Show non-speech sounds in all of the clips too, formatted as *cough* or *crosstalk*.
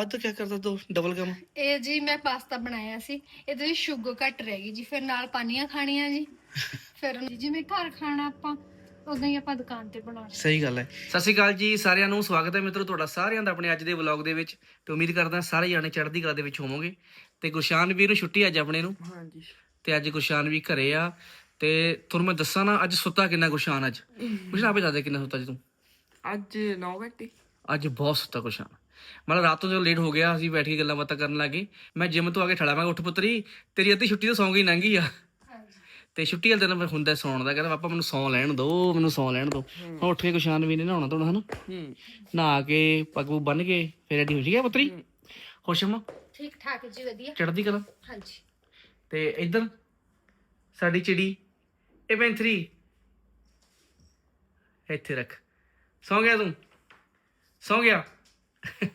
ਅੱਜ ਤਾਂ ਕੀ ਕਰਦਾ ਦੋ ਡਬਲ ਕੰਮ ਇਹ ਜੀ ਮੈਂ ਪਾਸਤਾ ਬਣਾਇਆ ਸੀ। ਇਹਦੇ ਵਿੱਚ ਸ਼ੂਗਰ ਘੱਟ ਰਹਿ ਗਈ ਜੀ। ਫਿਰ ਨਾਲ ਪਾਨੀਆਂ ਖਾਣੀਆਂ ਜੀ। ਫਿਰ ਜੀ ਮੈਂ ਘਰ ਖਾਣਾ ਆਪਾਂ ਉਦਾਂ ਹੀ ਆਪਾਂ ਦੁਕਾਨ ਤੇ ਬਣਾਉਣਾ ਸਹੀ ਗੱਲ ਹੈ। ਗੁਰਸ਼ਾਨ ਵੀਰ ਨੂੰ ਛੁੱਟੀ ਅੱਜ ਗੁਰਸ਼ਾਨ ਵੀ ਘਰੇ ਆ। ਤੇ ਤੁਹਾਨੂੰ ਮੈਂ ਦੱਸਾਂ ਨਾ ਅੱਜ ਸੁੱਤਾ ਕਿੰਨਾ ਗੁਰਸ਼ਾਨ ਅੱਜ? ਗੁਰਸ਼ਾਨ ਆਪੇ ਦੱਸ ਅੱਜ ਬਹੁਤ ਸੁੱਤਾ ਗੁਰਸ਼ਾਨ। ਮਤਲਬ ਰਾਤ ਤੋਂ ਜਦੋਂ ਲੇਟ ਹੋ ਗਿਆ ਅਸੀਂ ਬੈਠ ਕੇ ਗੱਲਾਂ ਬਾਤਾਂ ਕਰਨ ਲੱਗੇ। ਮੈਂ ਜਿਮ ਤੋਂ ਆ ਕੇ ਠੜਾ ਮੈਂ ਉੱਠ ਪੁੱਤਰੀ ਤੇਰੀ ਅੱਧੀ ਛੁੱਟੀ ਤਾਂ ਸੌਂ ਗਈ ਲੰਘੀ ਆ ਤੇ ਛੁੱਟੀ ਵਾਲੇ ਦਿਨ ਫਿਰ ਹੁੰਦਾ ਸੌਣ ਦਾ ਕਹਿੰਦਾ ਪਾਪਾ ਮੈਨੂੰ ਸੌਂ ਲੈਣ ਦਿਓ ਮੈਨੂੰ ਸੌਂ ਲੈਣ ਦਿਓ ਹੁਣ ਉੱਠ ਕੇ ਗੁਰਸ਼ਾਨ ਵੀ ਨੇ ਨਹਾਉਣਾ ਧੋਣਾ ਹਨਾ? ਹੂੰ। ਨਹਾ ਕੇ ਪੱਗ ਬੰਨ ਕੇ ਫਿਰ ਰੈਡੀ ਹੋ ਜੀ ਗਿਆ ਪੁੱਤਰੀ? ਖੁਸ਼ਮਾ ਠੀਕ ਠਾਕ ਜੀ ਵਧੀਆ। ਚੜਦੀ ਕਲਾ? ਹਾਂਜੀ। ਤੇ ਇੱਧਰ ਸਾਡੀ ਚਿੜੀ ਇਹ ਪੈਂਥਰੀ ਇੱਥੇ ਰੱਖ। ਸੌਂ ਗਿਆ ਤੂੰ? ਸੌਂ ਗਿਆ? ਇਹ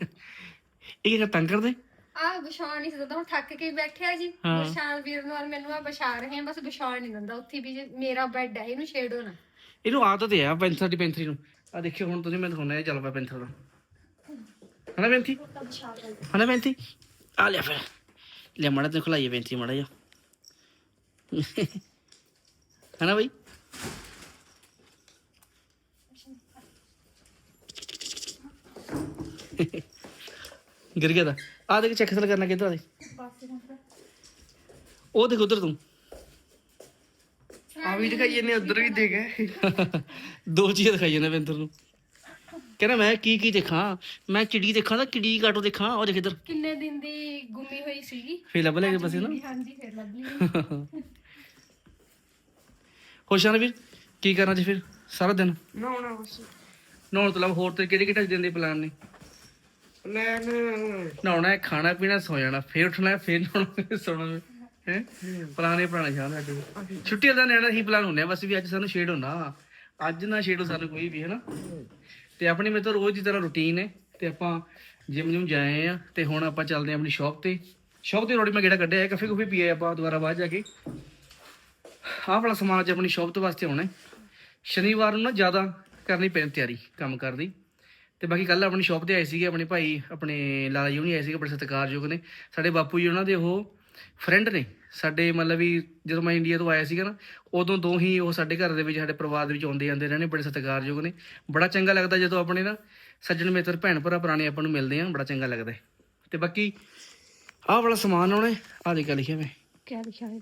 ਕਿਹੜਾ ਤੰਗ ਕਰਦੇ? ਆ ਵਿਸ਼ਾਲ ਨਹੀਂ ਸਕਦਾ ਹੁਣ ਥੱਕ ਕੇ ਬੈਠਿਆ ਜੀ। ਹਾਂ। ਵੀਰ ਨਾਲ ਮੈਨੂੰ ਆ ਵਿਛਾ ਰਹੇ ਆ ਬਸ ਵਿਸ਼ਾਲ ਨਹੀਂ ਦਿੰਦਾ। ਉੱਥੇ ਵੀ ਜੇ ਮੇਰਾ ਬੈੱਡ ਹੈ ਇਹਨੂੰ ਛੇੜੋ ਨਾ। ਇਹਨੂੰ ਆਦਤ ਹੈ ਆ ਪੈਂਥਰ ਦੀ ਪੈਂਥਰੀ ਨੂੰ। ਆ ਦੇਖਿਓ ਹੁਣ ਤੁਸੀਂ ਮੈਂ ਦਿਖਾਉਣਾ ਇਹ ਚੱਲ ਪਿਆ ਪੈਂਥਰ ਦਾ। ਹਨਾ ਤਾਂ ਦਾ ਹਨਾ ਪੈਂਥੀ? ਆ ਲਿਆ ਫਿਰ। ਲੈ ਮੜਾ ਤੇ ਖਲਾਈਏ ਪੈਂਥੀ ਮੜਾ ਜਾ ਹਨਾ ਬਈ? ਗਿਰ ਗਿਆ ਤਾਂ। ਆ ਦੇਖ ਚੈੱਕ ਸਲ ਕਰਨਾ ਕਿੱਧਰ ਦੇ ਉਹ ਦੇਖ ਉਧਰ ਤੂੰ। ਆ ਵੀ ਦਿਖਾਈਏ ਨੇ ਉਧਰ ਵੀ ਦੇ ਗਏ ਦੋ ਚੀਜ਼ਾਂ ਦਿਖਾਈ ਜਾਂਦੇ ਪੈਂਥਰ ਨੂੰ। ਕਹਿੰਦਾ ਮੈਂ ਕੀ ਕੀ ਦੇਖਾਂ? ਮੈਂ ਚਿੜੀ ਦੇਖਾਂ ਤਾਂ ਚਿੜੀ ਕਾਟੋ ਦੇਖਾਂ? ਉਹ ਦੇਖ ਇੱਧਰ। ਕਿੰਨੇ ਦਿਨ ਦੀ ਗੁੰਮੀ ਹੋਈ ਸੀਗੀ? ਫੇਰ ਲੱਭ ਲੈ ਕੇ ਪਾਸੇ ਨਾ। ਹਾਂਜੀ ਫਿਰ ਲੱਭ ਲਈ। ਹੋਸ਼ਾਨ ਵੀਰ? ਕੀ ਕਰਨਾ ਜੀ ਫਿਰ? ਸਾਰਾ ਦਿਨ? ਨਾ ਨਾ ਬਸ। ਨਹਾਉਣ ਤੋਂ ਇਲਾਵਾ ਹੋਰ ਤੇ ਕਿਹੜੇ ਕਿਹੜੇ ਦਿਨ ਦੇ ਪਲਾਨ ਨੇ? ਪਲਾਨ ਨਹਾਉਣਾ ਹੈ ਖਾਣਾ ਪੀਣਾ ਸੌ ਜਾਣਾ ਫੇਰ ਉੱਠਣਾ ਹੈ, ਫੇਰ ਨਹਾਉਣਾ ਫੇਰ ਸੌਣਾ ਹੈ। ਪੁਰਾਣੇ ਪੁਰਾਣੇ ਸ਼ਾਨ ਸਾਡੇ ਛੁੱਟੀਆਂ ਦਾ ਨਿਆਣਾ ਹੀ ਪਲਾਨ ਹੁੰਨੇ ਬਸ ਵੀ ਅੱਜ ਸਾਨੂੰ ਸ਼ੇਡ ਹੋਣਾ। ਅੱਜ ਨਾ ਛੇੜੋ ਸਾਨੂੰ ਕੋਈ ਵੀ ਹੈ ਨਾ ਤੇ ਆਪਣੀ ਮੇਰੇ ਤੋਂ ਰੋਜ਼ ਦੀ ਤਰ੍ਹਾਂ ਰੁਟੀਨ ਹੈ ਤੇ ਆਪਾਂ ਜਿਮ ਜਿਮ ਜਾਏ ਆ ਤੇ ਹੁਣ ਆਪਾਂ ਚੱਲਦੇ ਆ ਆਪਣੀ ਸ਼ਾਪ ਤੇ। ਸ਼ਾਪ ਤੇ ਰੋੜੀ ਮੈਂ ਗੇੜਾ ਕੱਢਿਆ ਹੈ ਕਾਫੇ ਕੁਫੇ ਪੀਏ ਆਪਾਂ ਦੁਬਾਰਾ ਬਾਅਦ ਜਾ ਕੇ। ਆਹ ਵਾਲਾ ਸਮਾਨ ਅੱਜ ਆਪਣੀ ਸ਼ਾਪ ਤੋਂ ਵਾਸਤੇ ਆਉਣਾ ਹੈ। ਸ਼ਨੀਵਾਰ ਨੂੰ ਨਾ ਜ਼ਿਆਦਾ ਕਰਨੀ ਪੈਣੀ ਤਿਆਰੀ ਕੰਮ ਕਰਦੀ ਤੇ ਬਾਕੀ ਕੱਲ ਆਪਣੀ ਸ਼ਾਪ ਤੇ ਆਏ ਸੀਗੇ, ਆਪਣੇ ਭਾਈ, ਆਪਣੇ ਲਾਲਾ ਜੀ ਹੁਣੀ ਆਏ ਸੀਗੇ ਬੜੇ ਸਤਿਕਾਰਯੋਗ ਨੇ। ਸਾਡੇ ਬਾਪੂ ਜੀ ਉਹਨਾਂ ਦੇ ਉਹ ਫਰੈਂਡ ਨੇ। ਸਾਡੇ ਮਤਲਬ ਵੀ ਜਦੋਂ ਮੈਂ ਇੰਡੀਆ ਤੋਂ ਆਇਆ ਸੀਗਾ ਨਾ, ਉਦੋਂ ਤੋਂ ਹੀ ਉਹ ਸਾਡੇ ਘਰ ਦੇ ਵਿੱਚ, ਸਾਡੇ ਪਰਿਵਾਰ ਦੇ ਵਿੱਚ ਆਉਂਦੇ ਜਾਂਦੇ ਰਹਿੰਦੇ ਨੇ, ਬੜੇ ਸਤਿਕਾਰਯੋਗ ਨੇ। ਬੜਾ ਚੰਗਾ ਲੱਗਦਾ ਜਦੋਂ ਆਪਣੇ ਨਾ ਸੱਜਣ ਮਿੱਤਰ, ਭੈਣ ਭਰਾ, ਪੁਰਾਣੇ ਆਪਾਂ ਨੂੰ ਮਿਲਦੇ ਆ ਬੜਾ ਚੰਗਾ ਲੱਗਦਾ ਹੈ। ਤੇ ਬਾਕੀ ਆਹ ਵਾਲਾ ਸਮਾਨ ਆਉਣਾ ਆਹ ਦੇਖਿਆ, ਲਿਖਿਆ ਵੇ। ਕੀ ਲਿਖਿਆ ਹੈ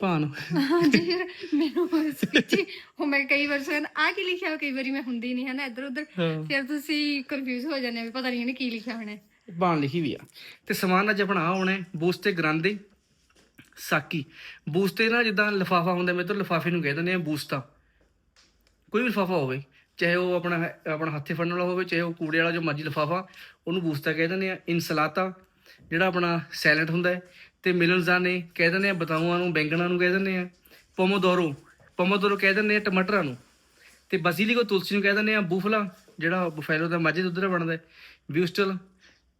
ਭਾਨ ਹਾਂਜੀ ਫਿਰ ਮੈਨੂੰ ਸੱਚੀ ਉਹ ਮੈਂ ਕਈ ਵਾਰ ਸੁਣ ਆ ਕੀ ਲਿਖਿਆ ਹੋਇਆ, ਕਈ ਵਾਰੀ ਮੈਂ ਹੁੰਦੀ ਨਹੀਂ ਹੈ ਨਾ ਇੱਧਰ ਉੱਧਰ ਹਾਂ। ਫਿਰ ਤੁਸੀਂ ਕੰਫਿਊਜ਼ ਹੋ ਜਾਂਦੇ ਹੋ ਵੀ ਪਤਾ ਨਹੀਂ ਇਹਨੇ ਕੀ ਲਿਖਿਆ ਹੋਣਾ ਹੈ। ਬਾਣ ਲਿਖੀ ਵੀ ਆ। ਤੇ ਸਮਾਨ ਅੱਜ ਆਪਣਾ ਆਹ ਆਉਣਾ ਹੈ ਬੂਸਤੇ ਗਰਾਂਦੇ ਸਾਕੀ। ਬੂਸਤੇ ਨਾ ਜਿੱਦਾਂ ਲਫਾਫਾ ਹੁੰਦਾ ਮੇਰੇ ਤੋਂ ਲਫਾਫੇ ਨੂੰ ਕਹਿ ਦਿੰਦੇ ਆ ਬੂਸਤਾ। ਕੋਈ ਵੀ ਲਫਾਫਾ ਹੋਵੇ ਚਾਹੇ ਉਹ ਆਪਣਾ ਹ- ਆਪਣਾ ਹੱਥੇ ਫੜਨ ਵਾਲਾ ਹੋਵੇ ਚਾਹੇ ਉਹ ਕੂੜੇ ਵਾਲਾ ਜੋ ਮਰਜ਼ੀ ਲਫਾਫਾ ਉਹਨੂੰ ਬੂਸਤਾ ਕਹਿ ਦਿੰਦੇ ਆ। ਇਨਸਲਾਤਾ ਜਿਹੜਾ ਆਪਣਾ ਸੈਲਡ ਹੁੰਦਾ ਹੈ ਤੇ ਮਿਲਨਜ਼ਾਨੇ ਕਹਿ ਦਿੰਦੇ ਆ ਬਤਾਊਆਂ ਨੂੰ ਬੈਂਗਣਾ ਨੂੰ ਕਹਿ ਦਿੰਦੇ ਆ ਪੋਮੋਦੋਰੋ ਪੋਮੋਦੋਰੋ ਕਹਿ ਦਿੰਦੇ ਆ ਟਮਾਟਰਾਂ ਨੂੰ। ਤੇ ਬasiਲਿco ਤੁਲਸੀ ਨੂੰ ਕਹਿ ਦਿੰਦੇ ਆ ਬੂਫਲਾ ਜਿਹੜਾ ਬੁਫੈਲੋ ਦਾ ਮਾਝੇ ਦੁੱਧ ਦਾ ਬਣਦਾ ਹੈ ਵਿਊਸਟਲ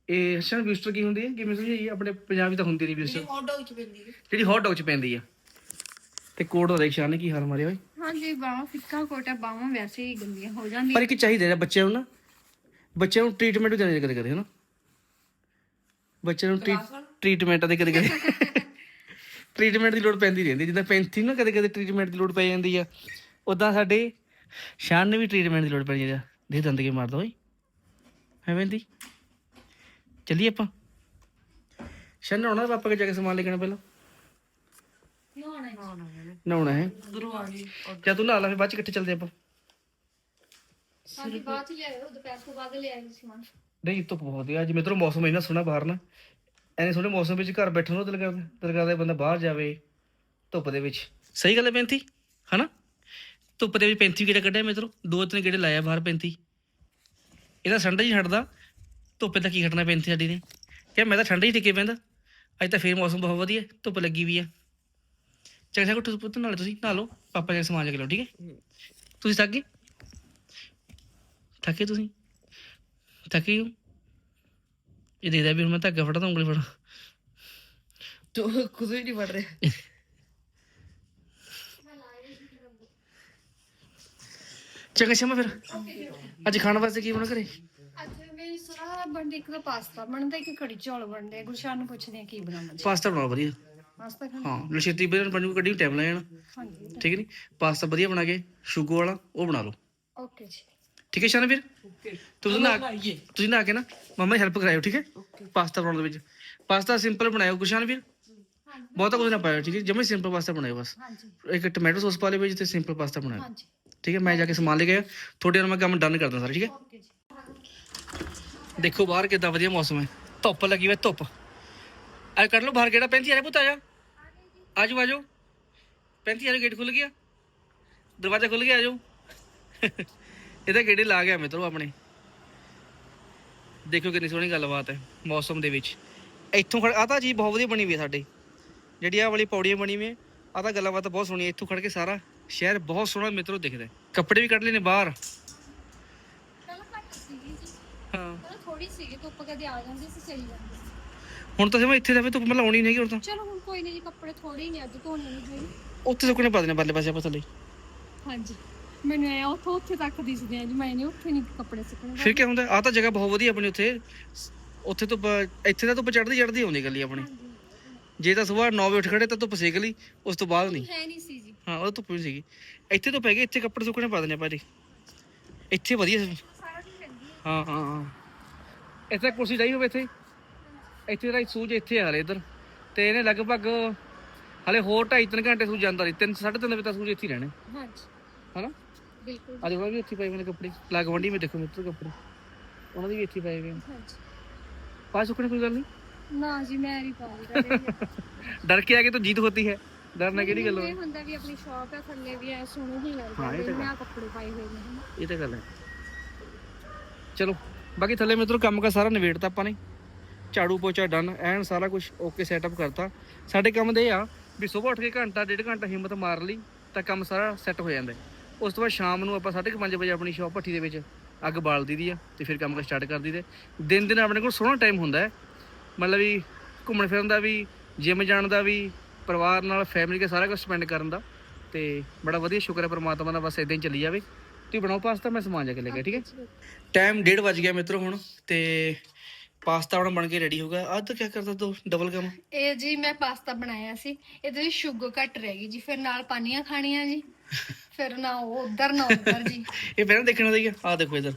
ਇਹ ਅਸ਼ਾ ਵਿਊਸਟਲ ਕੀ ਹੁੰਦੀ ਹੈ? ਕਿਵੇਂ ਸਮਝਾਈਏ ਆਪਣੇ ਪੰਜਾਬੀ ਤਾਂ ਹੁੰਦੀ ਨਹੀਂ ਵਿਊਸਟਲ ਹੌਟ ਡੌਗ ਚ ਪੈਂਦੀ ਹੈ। ਜਿਹੜੀ ਹੌਟ ਡੌਗ ਚ ਪੈਂਦੀ ਆ। ਤੇ ਕੋਟ ਦਾ ਸ਼ਾਨ ਨੇ ਕੀ ਹਾਲ ਮਾਰਿਆ ਓਏ ਹਾਂਜੀ ਬਾਹਾਂ ਫਿੱਕਾ ਕੋਟਾ ਬਾਹਾਂ ਵੈਸੇ ਹੀ ਗੰਦੀਆਂ ਹੋ ਜਾਂਦੀਆਂ। ਪਰ ਇੱਕ ਚਾਹੀਦਾ ਹੈ ਬੱਚਿਆਂ ਨੂੰ ਨਾ ਬੱਚਿਆਂ ਨੂੰ ਟ੍ਰੀਟਮੈਂਟ ਵੀ ਦੇਣੀ ਕਦੇ ਕਦੇ ਹਨਾ? ਬੱਚਿਆਂ ਨੂੰ ਟ੍ਰੀਟਮੈਂਟ ਦੇ ਕਦੇ ਕਦੇ। ਟ੍ਰੀਟਮੈਂਟ ਦੀ ਲੋੜ ਪੈਂਦੀ ਰਹਿੰਦੀ ਜਿੱਦਾਂ ਪੈਂਥੀ ਨੂੰ ਨਾ ਕਦੇ ਕਦੇ ਟ੍ਰੀਟਮੈਂਟ ਦੀ ਲੋੜ ਪੈ ਜਾਂਦੀ ਆ। ਉਦਾਂ ਸਾਡੇ ਸ਼ਾਨ ਨੇ ਵੀ ਟ੍ਰੀਟਮੈਂਟ ਦੀ ਲੋੜ ਪੈ ਜਾਂਦੀ ਆ। ਦੇ ਦੰਦ ਕੇ ਮਾਰਦਾ ਓਏ। ਹੈ ਪੈਂਦੀ ਚੱਲੀਏ ਆਪਾਂ। ਸ਼ਾਨ ਨਹਾਉਣਾ ਪਾਪਾ ਕੇ ਜਾ ਕੇ ਸਮਾਨ ਲੈ ਕੇ ਆਉਣਾ ਪਹਿਲਾਂ? ਨਹਾਉਣਾ ਹੈ। ਉਧਰੋਂ ਆ ਗਈ ਜਾਂ ਤੂੰ ਨਹਾ ਲਾ ਫਿਰ ਬਾਅਦ ਚ ਇਕੱਠੇ ਚੱਲਦੇ ਆਪਾਂ। ਹਾਂਜੀ ਬਾਅਦ ਚ ਲਿਆਇਓ ਦੁਪਹਿਰ ਤੋਂ ਬਾਅਦ ਲਿਆਇਓ ਸਮਾਨ। ਨਹੀਂ ਧੁੱਪ ਬਹੁਤ ਹੈ ਅੱਜ ਮਿੱਤਰੋ ਮੌਸਮ ਇੰਨਾ ਸੋਹਣਾ ਬਾਹਰ ਨਾ। ਐਨੇ ਸੋਹਣੇ ਮੌਸਮ ਵਿੱਚ ਘਰ ਬੈਠਣ ਨੂੰ ਦਿਲ ਕਰਦਾ ਦਿਲ ਕਰਦਾ ਬੰਦਾ ਬਾਹਰ ਜਾਵੇ, ਧੁੱਪ ਦੇ ਵਿੱਚ। ਸਹੀ ਗੱਲ ਹੈ ਪੈਂਤੀ, ਹਨਾ? ਧੁੱਪ ਦੇ ਵਿੱਚ ਪੈਂਤੀ ਕਿਹੜਾ ਕੱਢਿਆ ਮਿੱਤਰੋ, ਦੋ ਤਿੰਨ ਕਿਹੜੇ ਲਾਇਆ ਬਾਹਰ ਪੈਂਤੀ। ਇਹਦਾ ਠੰਡਾ ਹੀ ਛੱਡਦਾ ਧੁੱਪੇ ਤਾਂ ਕੀ ਹਟਣਾ ਪੈਂਤੀ ਸਾਡੀ ਨੇ? ਕਿ ਮੈਂ ਤਾਂ ਠੰਡਾ ਹੀ ਟਿਕੇ ਪੈਂਦਾ। ਅੱਜ ਤਾਂ ਫੇਰ ਮੌਸਮ ਬਹੁਤ ਵਧੀਆ, ਧੁੱਪ ਲੱਗੀ ਵੀ ਆ। ਚੰਗਾ ਕੁੱਟ ਪੁੱਤ ਨਾਲ ਤੁਸੀਂ, ਨਹਾ ਲਓ। ਪਾਪਾ ਜੀ ਸਮਾਨ ਚੱਕ ਲਓ, ਠੀਕ ਹੈ? ਤੁਸੀਂ ਥੱਕ ਗਏ? ਥੱਕੇ ਤੁਸੀਂ? ਥੱਕੇ ਹੋ? ਇਹ ਦੇ ਦੇ ਵੀ ਹੁਣ ਮੈਂ ਧਾਗਾ ਫੜਾ ਤਾਂ ਉਂਗਲੀ ਫੜਾ ਤੂੰ ਹੀ ਨਹੀਂ ਪੜ ਰਿਹਾ। ਚੰਗਾ ਸ਼ਮਾ ਫਿਰ। ਅੱਜ ਖਾਣ ਵਾਸਤੇ ਕੀ ਬਣਾ ਘਰੇ? ਅੱਜ ਮੇਰੀ ਸਲਾਹ ਬਣਦੀ ਇੱਕ ਤਾਂ ਪਾਸਤਾ ਬਣਦਾ ਇੱਕ ਕੜੀ ਚੌਲ ਬਣਦੇ ਆ। ਗੁਰਸ਼ਾਨ ਨੂੰ ਪੁੱਛਦੇ ਆ ਕੀ ਬਣਾਉਣਾ ਜੀ। ਪਾਸਤਾ ਬਣਾਓ ਵਧੀਆ। ਪਾਸਤਾ ਖਾਣਾ? ਹਾਂ ਲਛੇਤੀ ਬਣ ਬਣੂ ਕੱਢੀ ਟਾਈਮ ਲੈ ਜਾਣਾ। ਹਾਂਜੀ। ਠੀਕ ਨਹੀਂ ਪਾਸਤਾ ਵਧੀਆ ਬਣਾ ਕੇ ਸ਼ੂਗਰ ਵਾਲਾ ਉਹ ਬਣਾ ਲਓ। ਓਕੇ ਜੀ। ਠੀਕ ਹੈ ਸ਼ਾਨਵੀਰ ਤੁਸੀਂ ਨਾ ਤੁਸੀਂ ਨਾ ਕੇ ਨਾ ਮੰਮਾ ਹੈਲਪ ਕਰਾਇਓ ਠੀਕ ਹੈ? ਪਾਸਤਾ ਬਣਾਉਣ ਦੇ ਵਿੱਚ। ਪਾਸਤਾ ਸਿੰਪਲ ਬਣਾਇਓ ਗੁਸ਼ਾਨਵੀਰ ਹਾਂਜੀ। ਬਹੁਤਾ ਕੁਝ ਨਾ ਪਾਇਓ ਠੀਕ ਹੈ? ਜਮੇ ਸਿੰਪਲ ਪਾਸਤਾ ਬਣਾਇਓ ਬਸ। ਹਾਂਜੀ। ਇੱਕ ਟੋਮੈਟੋ ਸੌਸ ਪਾ ਲਿਓ ਵਿੱਚ ਤੇ ਸਿੰਪਲ ਪਾਸਤਾ ਬਣਾਇਓ। ਹਾਂਜੀ। ਠੀਕ ਹੈ? ਮੈਂ ਜਾ ਕੇ ਸਮਾਨ ਲੈ ਕੇ ਆਇਆ। ਤੁਹਾਡੇ ਨਾਲ ਮੈਂ ਕੰਮ ਡਨ ਕਰਦਾ ਸਾਰਾ ਠੀਕ ਹੈ? ਦੇਖੋ ਬਾਹਰ ਕਿੱਦਾਂ ਵਧੀਆ ਮੌਸਮ ਹੈ। ਧੁੱਪ ਲੱਗੀ ਹੋਈ ਧੁੱਪ। ਅੱਜ ਕੱਢ ਲਓ ਬਾਹਰ ਕਿਹੜਾ ਪੈਂਤੀ ਆ ਪੁੱਤ ਆ ਜਾ। ਆਜੋ ਆਜੋ। ਪੈਂਤੀ ਆ ਗੇਟ ਖੁੱਲ ਗਿਆ। ਦਰਵਾਜ਼ਾ ਖੁੱਲ ਗਿਆ ਆਜੋ। ਇਹਦਾ ਗੇੜੇ ਲਾ ਗਿਆ ਮਿੱਤਰੋ ਆਪਣੇ? ਦੇਖੋ ਕਿੰਨੀ ਸੋਹਣੀ ਗੱਲਬਾਤ ਹੈ ਮੌਸਮ ਦੇ ਵਿੱਚ। ਇੱਥੋਂ ਖੜ ਆ ਤਾਂ ਜੀ ਬਹੁਤ ਵਧੀਆ ਬਣੀ ਹੋਈ ਹੈ ਸਾਡੇ। ਜਿਹੜੀ ਆ ਵਾਲੀ ਪੌੜੀਆਂ ਬਣੀ ਹੋਈ ਹੈ ਆ ਤਾਂ ਗੱਲਬਾਤ ਬਹੁਤ ਸੋਹਣੀ ਹੈ ਇੱਥੋਂ ਖੜ ਕੇ ਸਾਰਾ ਸ਼ਹਿਰ ਬਹੁਤ ਸੋਹਣਾ ਮਿੱਤਰੋ ਦਿਖਦਾ। ਕੱਪੜੇ ਵੀ ਕੱਢ ਲਏ ਨੇ ਬਾਹਰ। ਹਾਂ। ਥੋੜੀ ਸੀਗੀ ਧੁੱਪ ਕਦੇ ਆ ਜਾਂਦੀ ਸੀ ਚਲੀ ਜਾਂਦੀ ਸੀ। ਹੁਣ ਤਾਂ ਜਿਵੇਂ ਇੱਥੇ ਜਾਵੇ ਧੁੱਪ ਮਤਲਬ ਆਉਣੀ ਨਹੀਂ ਹੈਗੀ ਹੁਣ ਤਾਂ। ਚਲੋ ਹੁਣ ਕੋਈ ਨਹੀਂ ਜੀ ਕੱਪੜੇ ਥੋੜੇ ਹੀ ਨੇ ਅੱਜ ਧੋਣੇ ਨਹੀਂ ਜੀ। ਉੱਥੇ ਸੁੱਕਣੇ ਪਾ ਦੇਣੇ ਪਰਲੇ ਪਾਸੇ ਆਪਾਂ ਥੱਲੇ। ਹਾਂਜੀ। ਮੈਨੂੰ ਐ ਉੱਥੋਂ ਉੱਥੇ ਤੱਕ ਦਿਸਦੇ ਆ ਜੀ ਮੈਂ ਨਹੀਂ ਉੱਥੇ ਨਹੀਂ ਕੱਪੜੇ ਸੁੱਕਣੇ ਫਿਰ ਕੀ ਹੁੰਦਾ ਆ ਤਾਂ ਜਗ੍ਹਾ ਬਹੁਤ ਵਧੀਆ ਆਪਣੀ ਉੱਥੇ। ਉੱਥੇ ਤੋਂ ਇੱਥੇ ਤਾਂ ਧੁੱਪ ਚੜਦੀ ਚੜਦੀ ਆਉਂਦੀ ਗੱਲੀ ਆਪਣੀ। ਜੇ ਤਾਂ ਸਵੇਰ 9 ਵਜੇ ਉੱਠ ਖੜੇ ਤਾਂ ਧੁੱਪ ਸੇਕ ਲਈ ਉਸ ਤੋਂ ਬਾਅਦ ਨਹੀਂ। ਹੈ ਨਹੀਂ ਸੀ ਜੀ। ਹਾਂ ਉਹ ਧੁੱਪ ਨਹੀਂ ਸੀਗੀ। ਇੱਥੇ ਤੋਂ ਪੈ ਗਏ ਇੱਥੇ ਕੱਪੜੇ ਸੁੱਕਣੇ ਪਾ ਦਿੰਦੇ ਭਾਜੀ ਇੱਥੇ ਵਧੀਆ ਹੈ। ਹਾਂ ਇੱਥੇ ਕੁਰਸੀ ਚਾਹੀ ਹੋਵੇ ਇੱਥੇ। ਇੱਥੇ ਦਾ ਸੂਜ ਇੱਥੇ ਆ ਹਲੇ ਇੱਧਰ। ਤੇ ਇਹਨੇ ਲਗਭਗ ਹਲੇ ਹੋਰ 2.5 3 ਘੰਟੇ ਸੂਜ ਜਾਂਦਾ ਰਹੀ 3 3.5 ਵਜੇ ਤੱਕ ਸੂਜ ਇੱਥੇ ਰਹਿਣੇ। ਹਾਂਜੀ। ਹਨਾ? ਬਿਲਕੁल ਅੱਜ ਉਹਨਾਂ ਵੀ ਇੱਥੇ ਪਾਏ ਹੋਏ ਨੇ ਕੱਪੜੇ। ਲਾਗਵੰਡੀ ਮੇ ਦੇਖੋ ਮਿੱਤਰ ਕੱਪੜੇ। ਉਹਨਾਂ ਦੇ ਵੀ ਇੱਥੇ ਪਾਏ ਹੋਏ ਨੇ। ਹਾਂਜੀ। ਪਾ ਸੁੱਕਣੇ ਕੋਈ ਗੱਲ ਨਹੀਂ? ਨਾ ਜੀ ਮੈਂ ਨਹੀਂ ਪਾਉਂਦਾ *laughs* ਡਰ ਕੇ ਆਗੇ ਤਾਂ ਜੀਤ ਹੋਤੀ ਹੈ। ਡਰ ਨਾ ਕਿਹੜੀ ਗੱਲ ਹੋਵੇ ਇਹ ਹੁੰਦਾ ਵੀ ਆਪਣੀ ਸ਼ਾਪ ਹੈ ਥੱਲੇ ਵੀ ਐ ਸੋਹਣੇ ਹੀ ਲੱਗਦੇ ਤਾਂ ਨੇ ਮੈਂ ਕੱਪੜੇ ਪਾਏ ਹੋਏ ਨੇ। ਹਨਾ। ਇਹ ਤਾਂ ਗੱਲ ਹੈ। ਚਲੋ ਬਾਕੀ ਥੱਲੇ ਮਿੱਤਰੋ ਕੰਮ ਕਾ ਸਾਰਾ ਨਿਬੇੜਤਾ ਆਪਾਂ ਨੇ। ਝਾੜੂ ਪੋਚਾ ਡਨ ਐਨ ਸਾਰਾ ਕੁਝ ਓਕੇ ਸੈਟਅਪ ਕਰਤਾ। ਸਾਡੇ ਕੰਮ ਦੇ ਆ ਵੀ ਸਵੇਰ ਉੱਠ ਕੇ ਘੰਟਾ ਡੇਢ ਘੰਟਾ ਹਿੰਮਤ ਮਾਰ ਲਈ ਤਾਂ ਕੰਮ ਸਾਰਾ ਸੈੱਟ ਹੋ ਜਾਂਦਾ ਉਸ ਤੋਂ ਬਾਅਦ ਸ਼ਾਮ ਨੂੰ ਆਪਾਂ 5:30 ਵਜੇ ਆਪਣੀ ਸ਼ਾਪ ਭੱਠੀ ਦੇ ਵਿੱਚ ਅੱਗ ਬਾਲ ਦਈਦੀ ਆ ਤੇ ਫਿਰ ਕੰਮ ਕਾ ਸਟਾਰਟ ਕਰ ਦਈਦੇ ਦਿਨ ਦਿਨ ਆਪਣੇ ਕੋਲ ਸੋਹਣਾ ਟਾਈਮ ਹੁੰਦਾ ਹੈ। ਮਤਲਬ ਵੀ ਘੁੰਮਣ ਫਿਰਨ ਦਾ ਵੀ ਜਿਮ ਜਾਣ ਦਾ ਵੀ ਪਰਿਵਾਰ ਨਾਲ ਫੈਮਿਲੀ ਕੇ ਸਾਰਾ ਕੁਝ ਸਪੈਂਡ ਕਰਨ ਦਾ। ਤੇ ਬੜਾ ਵਧੀਆ ਸ਼ੁਕਰ ਹੈ ਪ੍ਰਮਾਤਮਾ ਦਾ ਬਸ ਇਦਾਂ ਹੀ ਚੱਲੀ ਜਾਵੇ। ਤੁਸੀਂ ਬਣਾਓ ਪਾਸਤਾ ਮੈਂ ਸਮਾਨ ਜਾ ਕੇ ਲੈ ਕੇ ਠੀਕ ਹੈ? ਟਾਈਮ 1:30 ਵਜ ਗਿਆ ਮਿੱਤਰੋ ਹੁਣ ਤੇ ਪਾਸਤਾ ਹੁਣ ਬਣ ਕੇ ਰੈਡੀ ਹੋ ਗਿਆ। ਅੱਜ ਤਾਂ ਕੀ ਕਰਦਾ ਤੂੰ? ਡਬਲ ਕੰਮ? ਇਹ ਜੀ ਮੈਂ ਪਾਸਤਾ ਬਣਾਇਆ ਸੀ। ਇਹਦੇ ਵਿੱਚ ਸ਼ੂਗਰ ਘੱਟ ਰਹਿ ਗਈ ਜੀ ਫਿਰ ਨਾਲ ਪਾਨੀਆਂ ਖਾਣੀਆਂ ਜੀ। ਫਿਰ ਨਾ ਉਹ ਉਧਰ ਨਾ ਉਧਰ ਜੀ। ਇਹ ਪਹਿਲਾਂ ਦੇਖਣਾ ਸੀਗਾ। ਆਹ ਦੇਖੋ ਇਧਰ।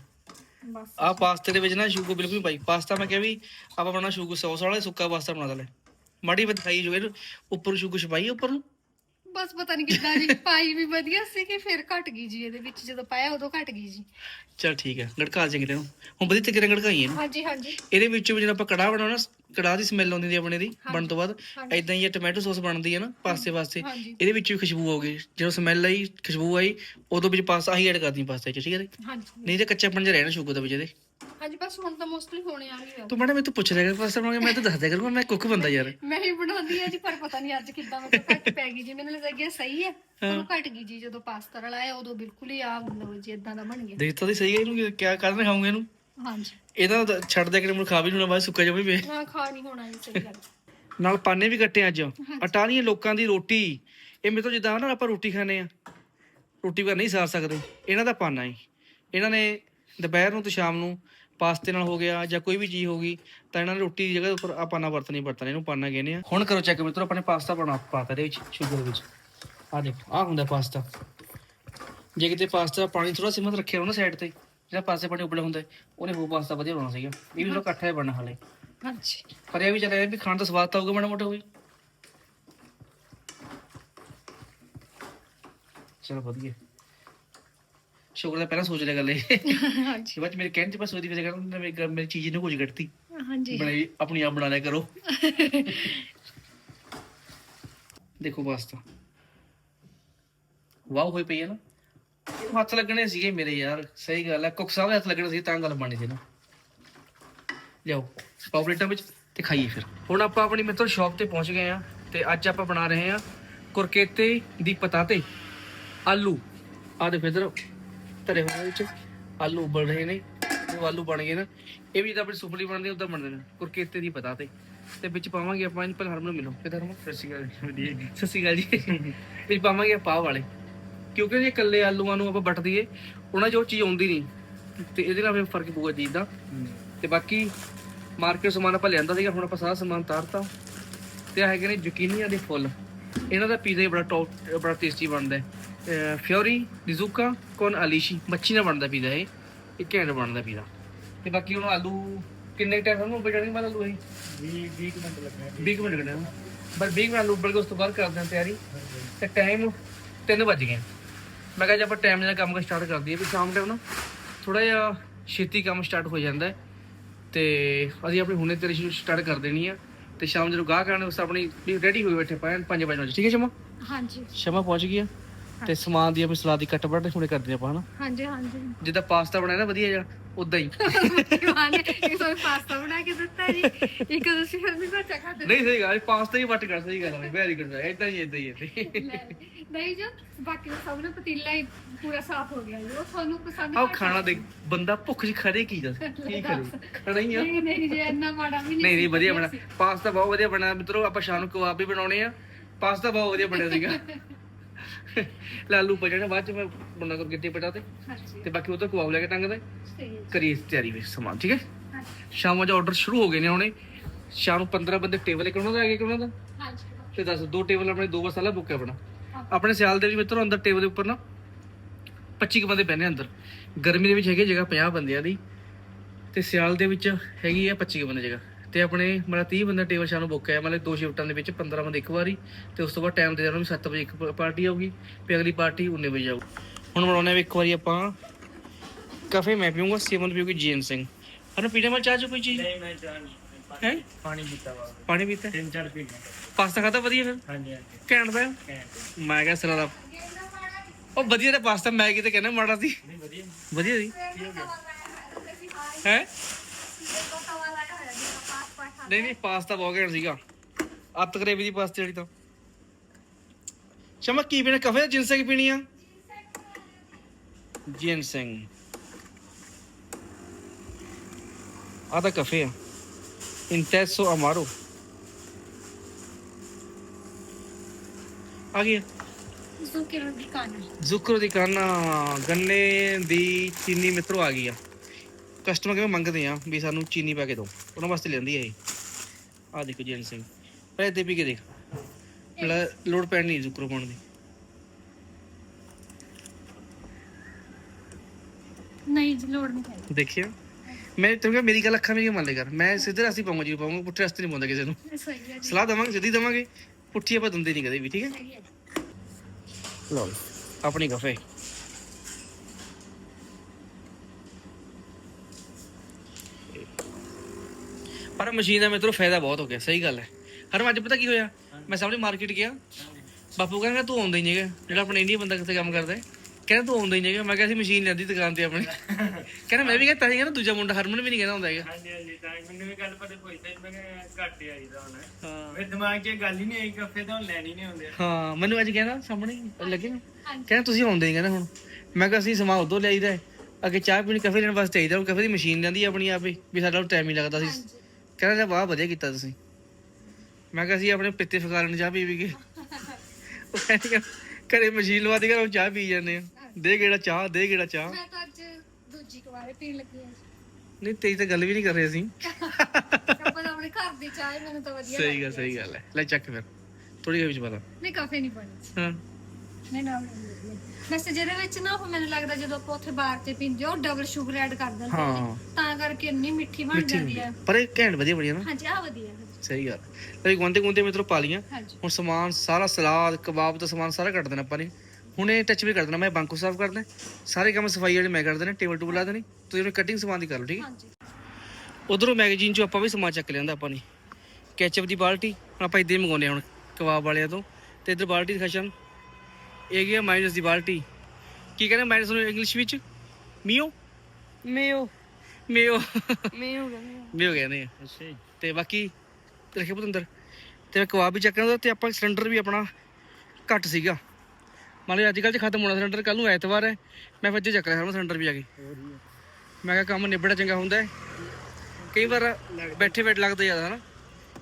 ਬਸ। ਆਹ ਪਾਸਤੇ ਦੇ ਵਿੱਚ ਨਾ ਸ਼ੂਗਰ ਬਿਲਕੁਲ ਨਹੀਂ ਪਾਈ। ਪਾਸਤਾ ਮੈਂ ਕਿਹਾ ਵੀ ਆਪਾਂ ਬਣਾਉਣਾ ਸ਼ੂਗਰ ਸੌਸ ਵਾਲਾ ਸੁੱਕਾ ਪਾਸਤਾ ਬਣਾ ਲੈ। ਮਾੜੀ ਬਤਾਈ ਜੋ ਇਹਨੂੰ ਉੱਪਰ ਸ਼ੂਗਰ ਛਪਾਈ ਉੱਪਰ। ਨੂੰ ਬਸ ਪਤਾ ਨਹੀਂ ਕਿੱਦਾਂ ਜੀ ਪਾਈ ਵੀ ਵਧੀਆ ਸੀ ਕਿ ਫਿਰ ਘਟ ਗਈ ਜੀ ਇਹਦੇ ਵਿੱਚ ਜਦੋਂ ਪਾਇਆ ਉਦੋਂ ਘਟ ਗਈ ਜੀ। ਚਲ ਠੀਕ ਹੈ ਗੜਕਾ ਚੰਗੇ ਤੈਨੂੰ ਹੁਣ ਵਧੀਆ ਤਰੀਕੇ ਨਾਲ ਗੜਕਾਈ ਇਹਨੂੰ। ਹਾਂਜੀ ਹਾਂਜੀ। ਇਹਦੇ ਵਿੱਚ ਵੀ ਜਦੋਂ ਆਪਾਂ ਕੜਾਹ ਬਣਾਉਣਾ ਕੜਾਹ ਦੀ ਸਮੈਲ ਆਉਂਦੀ ਦੀ ਆਪਣੇ ਦੀ ਬਣਨ ਤੋਂ ਬਾਅਦ। ਐਦਾਂ ਹੀ ਇਹ ਟੋਮੈਟੋ ਸੌਸ ਬਣਦੀ ਹੈ ਨਾ ਪਾਸਤੇ ਵਾਸਤੇ। ਹਾਂਜੀ। ਇਹਦੇ ਵਿੱਚ ਵੀ ਖੁਸ਼ਬੂ ਆਉਗੀ ਜਦੋਂ ਸਮੈਲ ਆਈ ਖੁਸ਼ਬੂ ਆਈ ਉਦੋਂ ਵਿੱਚ ਪਾਸਤਾ ਆਹੀ ਐਡ ਕਰਦੀ ਪਾਸਤੇ ਚ ਠੀਕ ਹੈ ਜੀ? ਹਾਂਜੀ। ਨਹੀਂ ਤੇ ਕੱਚਾਪਣ ਜਿਹਾ ਰਹਿਣਾ ਸ਼ੂਗਰ ਦੇ ਵਿੱਚ ਇਹਦੇ। ਹਾਂਜੀ ਬਸ ਹੁਣ ਤਾਂ ਮੋਸਟਲੀ ਹੋਣੇ ਆ ਗਈ ਤੂੰ ਮੈਡਮ ਤੂੰ ਪੁੱਛ ਰਿਹਾ ਕਰ ਕੇ ਮੈਂ ਤਾਂ ਦੱਸ ਦਿਆ ਕਰੂੰਗਾ ਮੈਂ ਕੁੱਕ ਬੰਦਾ ਯਾਰ। ਮੈਂ ਹੀ ਬਣਾਉਂਦੀ ਆ ਜੀ ਪਰ ਪਤਾ ਨਹੀਂ ਅੱਜ ਕਿੱਦਾਂ ਮੈਨੂੰ ਘੱਟ ਪੈ ਗਈ ਜੀ। ਮੈਨੂੰ ਲੱਗਾ ਕਿ ਇਹ ਸਹੀ ਹੈ ਪਰ ਘਟ ਗਈ ਜੀ। ਜਦੋਂ ਪਾਸਤਾ ਰਲਾਇਆ ਉਦੋਂ ਬਿਲਕੁਲ ਹੀ ਆ ਲਓ ਜੀ ਇਦਾਂ ਦਾ ਬਣ ਗਿਆ। ਦੇਖ ਤਾਂ ਦੀ ਸਹੀ ਹੈ ਇਹਨੂੰ ਕੀ- ਕਿਆ ਕਰਨਾ ਖਾਉਂਗੇ ਇਹਨੂੰ? ਹਾਂਜੀ। ਇਹਦਾ ਛੱਡ ਦੇ ਕੇ ਮੈਨੂੰ ਖਾ ਵੀ ਨਹੀਂ ਹੋਣਾ ਬਾਅਦ ਸੁੱਕਾ ਜਾਵੇ ਵੇ ਨਾ ਖਾ ਨਹੀਂ ਹੋਣਾ ਜੀ ਸਹੀ ਗੱਲ। ਨਾਲ ਪਾਨੇ ਵੀ ਕੱਟੇ ਅੱਜ। ਅਟਾਲੀਆਂ ਲੋਕਾਂ ਦੀ ਰੋਟੀ। ਇਹ ਮੇਰੇ ਤੋਂ ਜਿੱਦਾਂ ਨਾ ਆਪਾਂ ਰੋਟੀ ਖਾਣੇ ਆ। ਰੋਟੀ ਵਗੈਰ ਨਹੀਂ ਸਾਰ ਸਕਦੇ। ਇਹਨਾਂ ਦਾ ਪਾਨਾ ਹੈ ਇਹਨਾਂ ਨੇ ਦੁਪਹਿਰ ਨੂੰ ਤੇ ਸ਼ਾਮ ਨੂੰ ਪਾਸਤੇ ਨਾਲ ਹੋ ਗਿਆ ਜਾਂ ਕੋਈ ਵੀ ਚੀਜ਼ ਹੋ ਗਈ ਤਾਂ ਇਹਨਾਂ ਨੇ ਰੋਟੀ ਦੀ ਜਗ੍ਹਾ ਉੱਪਰ ਆ ਪਾਨਾ ਵਰਤਣੀ ਵਰਤਣਾ ਇਹਨੂੰ ਪਾਨਾ ਕਹਿੰਦੇ ਆ। ਹੁਣ ਕਰੋ ਚੈੱਕ ਮਿੱਤਰੋ ਆਪਣੇ ਪਾਸਤਾ ਬਣਾ ਪਾਤਾ ਦੇ ਵਿੱਚ ਸ਼ੂਗਰ ਵਿੱਚ। ਆ ਦੇਖੋ ਆ ਹੁੰਦਾ ਪਾਸਤਾ। ਜੇ ਕਿਤੇ ਪਾਸਤਾ ਪਾਣੀ ਥੋੜਾ ਸਿਮਤ ਰੱਖਿਆ ਹੋਣਾ ਸਾਈਡ ਤੇ ਜਿਹੜਾ ਪਾਸੇ ਪਾਣੀ ਉਬਲਿਆ ਹੁੰਦਾ ਉਹਨੇ ਉਹ ਪਾਸਤਾ ਵਧੀਆ ਬਣਾਉਣਾ ਸੀਗਾ। ਇਹ ਵੀ ਥੋੜਾ ਇਕੱਠਾ ਹੀ ਬਣਨਾ ਹਲੇ। ਹਾਂਜੀ। ਪਰ ਇਹ ਵੀ ਚੱਲਿਆ ਵੀ ਖਾਣ ਦਾ ਸਵਾਦ ਤਾਂ ਆਊਗਾ ਮਾੜਾ ਮੋਟਾ ਹੋਈ ਚਲੋ ਵਧੀਆ। ਸ਼ੁਕਰ ਦਾ ਪਹਿਲਾਂ ਸੋਚ ਲਿਆ ਗੱਲ ਇਹ ਹਾਂਜੀ। ਕਿ ਬਾਅਦ 'ਚ ਮੇਰੇ ਕਹਿਣ ਬਸ ਉਹਦੀ ਵਜ੍ਹਾ ਕਰਨ ਮੇਰੀ ਗੱਲ- ਮੇਰੀ ਚੀਜ਼ ਨੂੰ ਕੁਝ ਘਟਤੀ ਹਾਂਜੀ। ਬਣਾਈ ਆਪਣੀ ਆਪ ਬਣਾ ਲਿਆ ਕਰੋ। *laughs* ਦੇਖੋ ਪਾਸਤਾ ਵਾਓ ਹੋਈ ਪਈ ਹੈ ਨਾ। ਇਹਨੂੰ ਹੱਥ ਲੱਗਣੇ ਸੀਗੇ ਮੇਰੇ ਯਾਰ ਸਹੀ ਗੱਲ ਹੈ ਕੁੱਕ ਸਾਹਿਬ ਦੇ ਹੱਥ ਲੱਗਣੇ ਸੀ ਤਾਂ ਗੱਲ ਬਣੀ ਸੀ ਨਾ। ਲਿਆਓ ਪਾਓ ਪਲੇਟਾਂ ਵਿੱਚ ਤੇ ਖਾਈਏ ਫਿਰ। ਹੁਣ ਆਪਾਂ ਆਪਣੀ ਮਿੱਤਰ ਸ਼ਾਪ ਤੇ ਪਹੁੰਚ ਗਏ ਆ ਤੇ ਅੱਜ ਆਪਾਂ ਬਣਾ ਰਹੇ ਆ ਕੁਰਕੇਤੇ ਦੀ ਪਤਾਤੇ ਆਲੂ। ਆ ਦੇਖੋ ਇਧਰ। ਧਰੇ ਹੋਏ ਵਿੱਚ ਆਲੂ ਉਬਲ ਰਹੇ ਨੇ ਉਹ ਆਲੂ ਬਣ ਗਏ ਨਾ ਇਹ ਵੀ ਤਾਂ ਆਪਣੀ ਸੁਪਲੀ ਬਣਦੀ ਉਦਾਂ ਬਣਦੇ ਨੇ ਕੁਰਕੇਤੇ ਦੀ ਪਤਾਤੇ ਤੇ ਵਿੱਚ ਪਾਵਾਂਗੇ ਆਪਾਂ ਇਹਨੂੰ ਪਹਿਲਾਂ ਹਰਮਨ ਨੂੰ ਮਿਲੋ। ਕਿਧਰ ਹਰਮਨ? ਸਤਿ ਸ਼੍ਰੀ ਅਕਾਲ ਜੀ ਵਧੀਆ। ਸਤਿ ਸ਼੍ਰੀ ਅਕਾਲ ਜੀ। ਵਿੱਚ ਪਾਵਾਂਗੇ ਪਾਵ ਵਾਲੇ ਕਿਉਂਕਿ ਜੇ ਇਕੱਲੇ ਆਲੂਆਂ ਨੂੰ ਆਪਾਂ ਵੱਟ ਦਈਏ ਉਹਨਾਂ 'ਚ ਉਹ ਚੀਜ਼ ਆਉਂਦੀ ਨਹੀਂ ਤੇ ਇਹਦੇ ਨਾਲ ਫਿਰ ਫ਼ਰਕ ਪਊਗਾ ਚੀਜ਼ ਦਾ। ਤੇ ਬਾਕੀ ਮਾਰਕੀਟ ਸਮਾਨ ਆਪਾਂ ਲਿਆਂਦਾ ਸੀਗਾ ਹੁਣ ਆਪਾਂ ਸਾਰਾ ਸਮਾਨ ਤਾਰਤਾ ਤੇ ਆ ਹੈਗੇ ਨੇ ਜ਼ੁਕੀਨੀਆਂ ਦੇ ਫੁੱਲ ਇਹਨਾਂ ਦਾ ਪੀਜ਼ਾ ਹੀ ਬੜਾ ਟੌਪ ਬੜਾ ਟੇਸਟੀ ਬਣਦਾ ਹੈ ਫਿਓਰੀ ਨਿਜ਼ੂਕਾ ਕੋਨ ਅਲੀਸ਼ੀ ਮੱਛੀ ਨਾਲ ਬਣਦਾ ਪੀਜ਼ਾ ਇਹ। ਇਹ ਘੈਂਟ ਬਣਦਾ ਪੀਜ਼ਾ। ਤੇ ਬਾਕੀ ਹੁਣ ਆਲੂ ਕਿੰਨੇ ਟਾਈਮ ਨੂੰ ਬਜਣੀ ਵਾਲਾ ਆਲੂ ਇਹ? 20 ਮਿੰਟ ਲੱਗਣੇ 20 ਮਿੰਟ ਲੱਗਣੇ ਪਰ 20 ਮਿੰਟ ਆਲੂ ਉਬਲ ਕੇ ਉਸ ਤੋਂ ਬਾਅਦ ਕਰਦੇ ਹਾਂ ਤਿਆਰੀ। ਤੇ ਟਾਈਮ 3 ਵੱਜ ਗਏ। ਮੈਂ ਕਿਹਾ ਜੇ ਆਪਾਂ ਟਾਈਮ ਨਾਲ ਕੰਮ ਸਟਾਰਟ ਕਰ ਦਈਏ ਵੀ ਸ਼ਾਮ ਟਾਈਮ ਨਾ ਥੋੜਾ ਜਿਹਾ ਛੇਤੀ ਕੰਮ ਸਟਾਰਟ ਹੋ ਜਾਂਦਾ ਤੇ ਅਸੀਂ ਆਪਣੀ ਹੁਣੇ ਤੇਰੀ ਸ਼ੁਰੂ ਸਟਾਰਟ ਕਰ ਦੇਣੀ ਆ। ਤੇ ਸ਼ਾਮ ਜਦੋਂ ਗਾਹਕ ਆਣ ਉਸ ਆਪਣੀ ਰੈਡੀ ਹੋਏ ਬੈਠੇ ਪਾਣ 5 ਵਜੇ। ਠੀਕ ਹੈ ਸ਼ਮਾ? ਹਾਂਜੀ। ਸ਼ਮਾ ਪਹੁੰਚ ਗਈ ਆ। ਤੇ ਸਮਾਨ ਦੀ ਆਪਣੀ ਸਲਾਦ ਦੀ ਕੱਟ ਵੱਟ ਹੁਣੇ ਕਰਦੇ ਆਪਾਂ ਹਨਾ? ਹਾਂਜੀ ਹਾਂਜੀ। ਜਿੱਦਾਂ ਪਾਸਤਾ ਬਣਾਇਆ ਨਾ ਵਧੀਆ ਜਿਹਾ ਉਦਾਂ ਹੀ। ਮਾਨੇ ਇੱਕ ਤਾਂ ਪਾਸਤਾ ਬਣਾ ਕੇ ਦਿੱਤਾ ਜੀ ਇੱਕ ਤੁਸੀਂ ਫਿਰ ਵੀ ਬੱਚਾ ਖਾ ਦੇ ਨਹੀਂ ਸਹੀ ਗੱਲ ਪਾਸਤਾ ਹੀ ਵੱਟ ਕਰ ਸਹੀ ਗੱਲ ਹੈ ਵੈਰੀ ਗੁੱਡ ਇਦਾਂ ਹੀ ਇਦਾਂ ਹੀ ਨਹੀਂ ਜੋ ਬਾਕੀ ਸਭ ਨੇ ਪਤੀਲਾ ਹੀ ਪੂਰਾ ਸਾਫ਼ ਹੋ ਗਿਆ ਜੀ ਉਹ ਤੁਹਾਨੂੰ ਪਸੰਦ ਘੱਟ ਖਾਣਾ ਦੇ ਬੰਦਾ ਭੁੱਖ 'ਚ ਖੜੇ ਕੀ ਦੱਸ ਕੀ ਕਰੇ? ਖਾਣਾ ਹੀ ਆ। ਨਹੀਂ ਨਹੀਂ ਜੀ ਇੰਨਾ ਮਾੜਾ ਵੀ ਨਹੀਂ ਨਹੀਂ ਵਧੀਆ ਬਣਾ। ਪਾਸਤਾ ਬਹੁਤ ਵਧੀਆ ਬਣਿਆ ਮਿੱਤਰੋ ਆਪਾਂ ਸ਼ਾਮ ਨੂੰ ਕਬਾਬ ਵੀ ਬਣਾਉਣੇ ਆ ਪਾਸਤਾ ਬਹੁਤ ਵਧੀਆ ਬਣਿਆ ਸੀਗਾ। *laughs* ਲਾਲੂ ਬਜਣਾ ਬਾਅਦ ਚ ਮੈਂ ਬਣਾ ਕਰ ਕਿਤੇ ਪਟਾ ਤੇ। ਹਾਂਜੀ। ਤੇ ਬਾਕੀ ਉਹ ਤਾਂ ਕਬਾਬ ਲੈ ਕੇ ਟੰਗਦੇ ਸਹੀ ਹੈ ਕਰੀਏ ਤਿਆਰੀ ਵਿੱਚ ਸਮਾਨ ਠੀਕ ਹੈ? ਹਾਂਜੀ। ਸ਼ਾਮ ਵਜੇ ਆਰਡਰ ਸ਼ੁਰੂ ਹੋ ਗਏ ਨੇ ਹੁਣੇ। ਸ਼ਾਮ ਨੂੰ 15 ਬੰਦੇ ਟੇਬਲ ਇੱਕ ਉਹਨਾਂ ਦਾ ਆ ਗਿਆ ਕਿ ਉਹਨਾਂ ਦਾ। ਹਾਂਜੀ। ਤੇ ਦੱਸ ਦੋ ਟੇਬਲ ਆਪਣੇ ਦੋ ਮਸਾਲਾ ਬੁੱਕ ਹੈ ਆਪਣਾ। ਆਪਣੇ ਸਿਆਲ ਦੇ ਵੀ ਮਿੱਤਰੋ ਅੰਦਰ ਟੇਬਲ ਦੇ ਉੱਪਰ ਨਾ 25 ਕੁ ਬੰਦੇ ਬਹਿੰਦੇ ਅੰਦਰ। ਗਰਮੀ ਦੇ ਵਿੱਚ ਹੈਗੀ ਜਗ੍ਹਾ 50 ਬੰਦਿਆਂ ਦੀ। ਤੇ ਸਿਆਲ ਦੇ ਵਿੱਚ ਹੈਗੀ ਆ 25 ਕੁ ਬੰਦੇ ਜਗ੍ਹਾ। ਤੇ ਆਪਣੇ ਮਤਲਬ 30 ਬੰਦਾ ਟੇਬਲ ਸ਼ਾਮ ਨੂੰ ਬੁੱਕ ਹੈ ਮਤਲਬ ਦੋ ਸ਼ਿਫਟਾਂ ਦੇ ਵਿੱਚ 15 ਬੰਦੇ ਇੱਕ ਵਾਰੀ ਤੇ ਉਸ ਤੋਂ ਬਾਅਦ ਟਾਈਮ ਦੇ ਜਾਣਾ ਵੀ 7 ਵਜੇ ਇੱਕ ਪਾਰਟੀ ਆਊਗੀ ਤੇ ਅਗਲੀ ਪਾਰਟੀ 19 ਵਜੇ ਆਊ। ਹੁਣ ਬਣਾਉਣੇ ਵੀ ਇੱਕ ਵਾਰੀ ਆਪਾਂ ਕਾਫੇ ਮੈਂ ਪੀਊਂਗਾ ਸਿਮਨ ਪੀਊਗੀ ਜੀਐਨ ਸਿੰਘ। ਹਰਨ ਪੀਣੇ ਵਾਲ ਚਾਹ ਚ ਕੋਈ ਚੀਜ਼? ਨਹੀਂ ਮੈਂ ਜਾਣ ਹੈ? ਪਾਣੀ ਪੀਤਾ ਵਾ। ਪਾਣੀ ਪੀਤਾ? ਤਿੰਨ ਚਾਰ ਪੀ ਪਾਸਤਾ ਖਾਦਾ ਵਧੀਆ ਫਿਰ? ਹਾਂਜੀ ਹਾਂਜੀ। ਘੈਂਟ ਦਾ। ਮੈਂ ਕਿਹਾ ਸਰਾ ਦਾ ਉਹ ਵਧੀਆ ਤੇ ਪਾਸਤਾ ਮੈਂ ਕਿਤੇ ਕਹਿੰਦਾ ਮਾੜਾ ਸੀ। ਨਹੀਂ ਵਧੀਆ। ਵਧੀਆ ਸੀ ਹੈ? ਨਹੀਂ ਨਹੀਂ ਪਾਸਤਾ ਬਹੁਤ ਘੈਂਟ ਸੀਗਾ। ਅੱਤ ਗਰੇਵੀ ਦੀ ਪਾਸਤੇ ਵਾਲੀ ਤਾਂ। ਸ਼ਮਾ ਕੀ ਪੀਣਾ? ਕਫੇ ਜਿੰਸੈਂਗ ਪੀਣੀ ਆ? ਜਿੰਸੈਂਗ ਆ ਤਾਂ ਕਫੇ ਆ। ਇੰਟੈਸੋ ਅਮਾਰੋ। ਆ ਗਿਆ ਜ਼ੁਕਰ ਦੀ ਕਾਨ। ਜ਼ੁਕਰ ਦੀ ਕਾਨਾ ਗੰਨੇ ਦੀ ਚੀਨੀ ਮਿੱਤਰੋ ਆ ਗਈ ਆ। ਕਸਟਮਰ ਕਿਵੇਂ ਮੰਗਦੇ ਆ ਵੀ ਸਾਨੂੰ ਚੀਨੀ ਪਾ ਕੇ ਦਿਓ। ਉਹਨਾਂ ਵਾਸਤੇ ਲੈਂਦੀ ਆ ਇਹ। ਆ ਦੇਖੋ ਜੈਨ ਸਿੰਘ ਪਹਿਲੇ ਤੇ ਪੀ ਕੇ ਦੇਖ। ਲੋੜ ਪੈਣ ਨਹੀਂ ਜ਼ੁਕਰ ਪਾਉਣ ਦੀ। ਨਹੀਂ ਜੀ ਲੋੜ ਨਹੀਂ ਹੈ ਦੇਖਿਆ ਮੈਂ ਤੈਨੂੰ ਕਿਹਾ ਮੇਰੀ ਗੱਲ ਅੱਖਾਂ ਮੇਰੀ ਮੰਨ ਲੈ ਕਰ। ਮੈਂ ਸਿੱਧੇ ਰਸਤੇ ਪਾਉਂਗਾ ਜੀ ਪਾਉਂਗਾ ਪੁੱਠੇ ਰਸਤੇ ਨਹੀਂ ਪਾਉਂਦਾ ਕਿਸੇ ਨੂੰ। ਸਹੀ ਹੈ ਜੀ। ਸਲਾਹ ਦਵਾਂਗੇ ਸਿੱਧੀ ਦਵਾਂਗੇ। ਪੁੱਠੀ ਆਪਾਂ ਦਿੰਦੇ ਨਹੀਂ ਕਦੇ ਵੀ ਠੀਕ ਹੈ? ਸਹੀ ਹੈ ਲਓ ਆਪਣੀ ਕਫੇ ਪਰ ਮਸ਼ੀਨ ਦਾ ਮਿੱਤਰੋ ਫਾਇਦਾ ਬਹੁਤ ਹੋ ਗਿਆ ਸਹੀ ਗੱਲ ਹੈ। ਹਰ ਅੱਜ ਪਤਾ ਕੀ ਹੋਇਆ? ਮੈਂ ਸਾਹਮਣੇ ਮਾਰਕੀਟ ਗਿਆ। ਬਾਪੂ ਕਹਿੰਦਾ ਤੂੰ ਆਉਂਦਾ ਹੀ ਨਹੀਂ ਹੈਗਾ। ਜਿਹੜਾ ਆਪਣਾ ਇੰਡੀਆ ਬੰਦਾ ਕਿਤੇ ਕੰਮ ਕਰਦਾ ਹੈ? ਕਹਿੰਦਾ ਤੂੰ ਆਉਂਦਾ ਹੀ ਨਹੀਂ ਹੈਗਾ। ਮੈਂ ਕਿਹਾ ਸੀ ਮਸ਼ੀਨ ਲੈਂਦੀ ਦੁਕਾਨ ਤੇ ਆਪਣੀ। ਕਹਿੰਦਾ ਮੈਂ ਵੀ ਕਹਿੰਦਾ ਸੀ ਕਹਿੰਦਾ ਦੂਜਾ ਮੁੰਡਾ ਹਰਮਨ ਵੀ ਨਹੀਂ ਕਹਿੰਦਾ ਹੁੰਦਾ ਹੈਗਾ। ਹਾਂਜੀ ਹਾਂਜੀ ਤਾਂ ਮੈਨੂੰ ਵੀ ਗੱਲ ਪਤਾ ਕੋਈ ਤੇ ਮੈਂ ਘੱਟ ਹੀ ਆਈਦਾ ਹੁਣ। ਹਾਂ। ਮੇਰੇ ਦਿਮਾਗ 'ਚ ਇਹ ਗੱਲ ਹੀ ਨਹੀਂ ਆਈ ਕਾਫੇ ਤਾਂ ਲੈਣੀ ਨਹੀਂ ਹੁੰਦੇ। ਹਾਂ ਮੈਨੂੰ ਅੱਜ ਕਹਿੰਦਾ ਸਾਹਮਣੇ ਹੀ ਲੱਗੇ। ਨਾ ਕਹਿੰਦਾ ਤੁਸੀਂ ਆਉਂਦੇ ਨਹੀਂ ਕਹਿੰਦਾ ਹੁਣ। ਮੈਂ ਕਿਹਾ ਅਸੀਂ ਸਮਾਨ ਉਦੋਂ ਲਿਆਈਦਾ ਹੈ। ਅੱਗੇ ਚਾਹ ਪੀਣੀ ਕਾਫੇ ਲੈਣ ਵਾਸਤੇ ਆਈਦਾ ਹੁਣ ਕਾਫੇ ਦੀ ਮਸ਼ੀਨ ਲੈਂਦੀ ਆਪਣੀ ਆਪੇ ਵੀ ਸਾਡਾ ਟਾਈਮ ਹੀ ਲੱਗਦਾ ਸੀ। ਕਹਿੰਦਾ ਵਾਹ ਵਧੀਆ ਕੀਤਾ ਤੁਸੀਂ। ਮੈਂ ਕਿਹਾ ਅਸੀਂ ਆਪਣੇ ਪਿੱਤੇ ਫਕਾ ਲੈਣ ਚਾਹ ਪੀ ਵੀ ਗਏ ਉਹ ਕਹਿੰਦਾ ਘਰੇ ਮਸ਼ੀਨ ਲਵਾ ਦੇ ਘਰ ਚਾਹ ਪੀ ਜਾਂਦੇ ਆ। ਦੇ ਗੇੜਾ ਚਾਹ ਦੇ ਗੇੜਾ ਚਾਹ। ਮੈਂ ਤਾਂ ਅੱਜ ਦੂਜੀ ਕੁਵਾਰੇ ਪੀਣ ਲੱਗੀ ਹਾਂ ਨਹੀਂ ਤੇਰੀ ਤਾਂ ਗੱਲ ਵੀ ਨਹੀਂ ਕਰ ਰਹੇ ਅਸੀਂ। ਆਪਾਂ ਤਾਂ ਆਪਣੇ ਘਰ ਦੀ ਚਾਹ ਮੈਨੂੰ ਤਾਂ ਵਧੀਆ ਸਹੀ ਗੱਲ ਸਹੀ ਗੱਲ ਹੈ। ਲੈ ਚੱਕ ਫਿਰ। ਥੋੜੀ ਜਿਹੀ ਵਿੱਚ ਪਤਾ ਨਹੀਂ ਕਾਫੇ ਨਹੀਂ ਪਾਣੀ ਹਾਂ। ਨਹੀਂ ਨਾ ਵੈਸੇ ਜਿਹਦੇ ਵਿੱਚ ਨਾ ਉਹ ਮੈਨੂੰ ਲੱਗਦਾ ਜਦੋਂ ਆਪਾਂ ਉੱਥੇ ਬਾਹਰ ਤੇ ਪੀਂਦੇ ਹਾਂ, ਉਹ ਡਬਲ ਸ਼ੂਗਰ ਐਡ ਕਰ ਦਿੰਦੇ ਹਾਂ। ਨੇ ਤਾਂ ਕਰਕੇ ਇੰਨੀ ਮਿੱਠੀ ਬਣ ਮਿੱਠੀ ਜਾਂਦੀ ਹੁੰਦੀ ਹੈ। ਹੈ। ਪਰ ਇਹ ਘੈਂਟ ਵਧੀਆ ਬਣੀ ਆ ਨਾ। ਹਾਂਜੀ ਆ ਵਧੀਆ ਹੈ। ਸਹੀ ਗੱਲ। ਲੈ ਗੁੰਦੇ ਗੁੰਦੇ ਮਿੱਤਰੋ ਪਾ ਲੀਆਂ ਹਾਂਜੀ। ਹੁਣ ਸਮਾਨ ਸਾਰਾ ਸਲਾਦ ਕਬਾਬ ਦਾ ਸਮਾਨ ਸਾਰਾ ਕੱਟ ਦੇਣਾ ਆਪਾਂ ਨੇ। ਹੁਣੇ ਟੱਚ ਵੀ ਕਰ ਦੇਣਾ ਮੈਂ ਬਾਂਕੂ ਸਾਫ਼ ਕਰਦਾ ਸਾਰੇ ਕੰਮ ਸਫ਼ਾਈ ਵਾਲੇ ਮੈਂ ਕਰ ਦੇਣੇ ਟੇਬਲ ਟੂਬਲ ਲਾ ਦੇਣੀ। ਤੁਸੀਂ ਉਹਨੇ ਕਟਿੰਗ ਸਮਾਨ ਦੀ ਕਰ ਲਓ ਠੀਕ ਹੈ? ਹਾਂਜੀ। ਉਧਰੋਂ ਮੈਗਜ਼ੀਨ ਚੋਂ ਆਪਾਂ ਵੀ ਸਮਾਨ ਚੱਕ ਲਿਆਂਦਾ ਆਪਾਂ ਨੇ। ਕੈਚਅਪ ਦੀ ਬਾਲਟੀ ਹੁਣ ਆਪਾਂ ਇੱਦਾਂ ਹੀ ਮੰਗਾਉਂਦੇ ਹਾਂ ਹੁਣ ਕਬਾਬ ਵਾਲਿਆਂ ਤੋਂ। ਤੇ ਇਧਰ ਬਾਲਟੀ ਦਿਖਾਸ਼ਨ ਇਹ ਗਿਆ ਮਾਈਨਸ ਦੀ ਬਾਲਟੀ। ਕੀ ਕਹਿੰਦੇ ਮਾਈਨਸ ਨੂੰ ਇੰਗਲਿਸ਼ ਵਿੱਚ? ਮੀਓ ਮੇਓ ਮੀਓ ਮੇਓ ਕਹਿੰਦੇ ਮੀਓ ਕਹਿੰਦੇ ਆ। ਅੱਛਾ ਜੀ। ਤੇ ਬਾਕੀ ਰੱਖੇ ਪੁੱਤ ਅੰਦਰ। ਤੇ ਕਬਾਬ ਵੀ ਚੱਕਣਾ ਤੇ ਆਪਾਂ ਸਿਲੰਡਰ ਵੀ ਆਪਣਾ ਘੱਟ ਸੀਗਾ। ਮੰਨ ਲਓ ਅੱਜ ਕੱਲ੍ਹ ਚ ਖਤਮ ਹੋਣਾ ਸਿਲੰਡਰ ਕੱਲ ਨੂੰ ਐਤਵਾਰ ਹੈ ਮੈਂ ਫਿਰ ਅੱਜ ਚੱਕ ਰਿਹਾ ਹਾਂ ਸਿਲੰਡਰ ਵੀ ਆ ਕੇ। ਮੈਂ ਕਿਹਾ ਕੰਮ ਨਿਬੜਾ ਚੰਗਾ ਹੁੰਦਾ ਹੈ। ਕਈ ਵਾਰ ਬੈਠੇ ਬੈਠ ਲੱਗਦਾ ਜ਼ਿਆਦਾ ਹਨਾ?